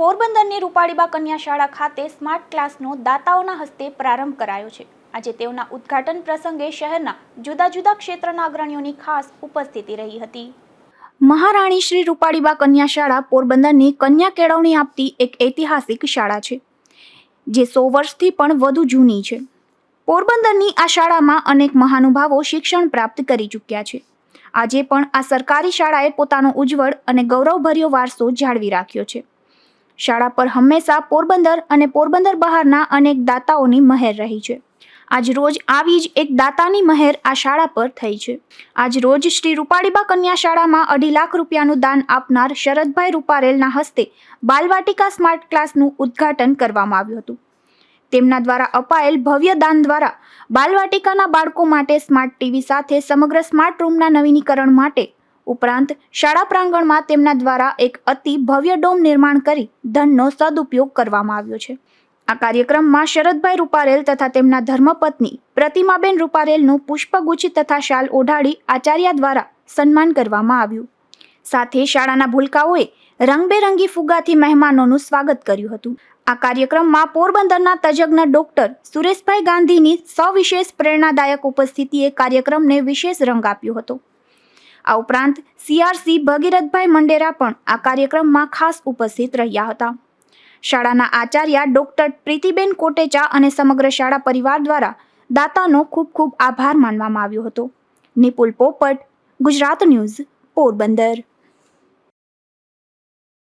પોરબંદરની રૂપાળીબા કન્યા શાળા ખાતે સ્માર્ટ ક્લાસનો દાતાઓના હસ્તે પ્રારંભ કરાયો છે. આજે તેઓના ઉદ્ઘાટન પ્રસંગે શહેરના જુદા જુદા ક્ષેત્રના અગ્રણીઓની ખાસ ઉપસ્થિતિ રહી હતી. મહારાણી શ્રી રૂપાળીબા કન્યા શાળા પોરબંદરની કન્યા કેળવણી આપતી એક ઐતિહાસિક શાળા છે, જે સો વર્ષથી પણ વધુ જૂની છે. પોરબંદરની આ શાળામાં અનેક મહાનુભાવો શિક્ષણ પ્રાપ્ત કરી ચૂક્યા છે. આજે પણ આ સરકારી શાળાએ પોતાનો ઉજ્જવળ અને ગૌરવભર્યો વારસો જાળવી રાખ્યો છે. શાળા પર હંમેશા પોરબંદર અને પોરબંદર બહારના અનેક દાતાઓની મહેર રહી છે. આજ રોજ આવી જ એક દાતાની મહેર આ શાળા પર થઈ છે. આજ રોજ શ્રી રૂપાળીબા કન્યા શાળામાં અઢી લાખ રૂપિયાનું દાન આપનાર શરદભાઈ રૂપારેલના હસ્તે બાલવાટિકા સ્માર્ટ ક્લાસનું ઉદ્ઘાટન કરવામાં આવ્યું હતું. તેમના દ્વારા અપાયેલ ભવ્ય દાન દ્વારા બાલવાટિકાના બાળકો માટે સ્માર્ટ ટીવી સાથે સમગ્ર સ્માર્ટ રૂમના નવીનીકરણ માટે ઉપરાંત શાળા પ્રાંગણમાં તેમના દ્વારા એક અતિ ભવ્ય ડોમ નિર્માણ કરી ધનનો સદુપયોગ કરવામાં આવ્યો છે. આ કાર્યક્રમમાં શરદભાઈ રૂપારેલ તથા તેમના ધર્મપત્ની પ્રતિમાબેન રૂપારેલનું પુષ્પગુચ્છ તથા શાલ ઓઢાડી આચાર્ય દ્વારા સન્માન કરવામાં આવ્યું. સાથે શાળાના ભૂલકાઓએ રંગબેરંગી ફુગાથી મહેમાનોનું સ્વાગત કર્યું હતું. આ કાર્યક્રમમાં પોરબંદરના તજજ્ઞ ડોક્ટર સુરેશભાઈ ગાંધીની સવિશેષ પ્રેરણાદાયક ઉપસ્થિતિએ કાર્યક્રમને વિશેષ રંગ આપ્યો હતો. આ ઉપરાંત સીઆરસી ભગીરથભાઈ મંડેરા પણ આ કાર્યક્રમમાં ખાસ ઉપસ્થિત રહ્યા હતા. શાળાના આચાર્ય ડોક્ટર પ્રીતિબેન કોટેચા અને સમગ્ર શાળા પરિવાર દ્વારા દાતાનો ખૂબ ખૂબ આભાર માનવામાં આવ્યો હતો. નિપુલ પોપટ, ગુજરાત ન્યૂઝ, પોરબંદર.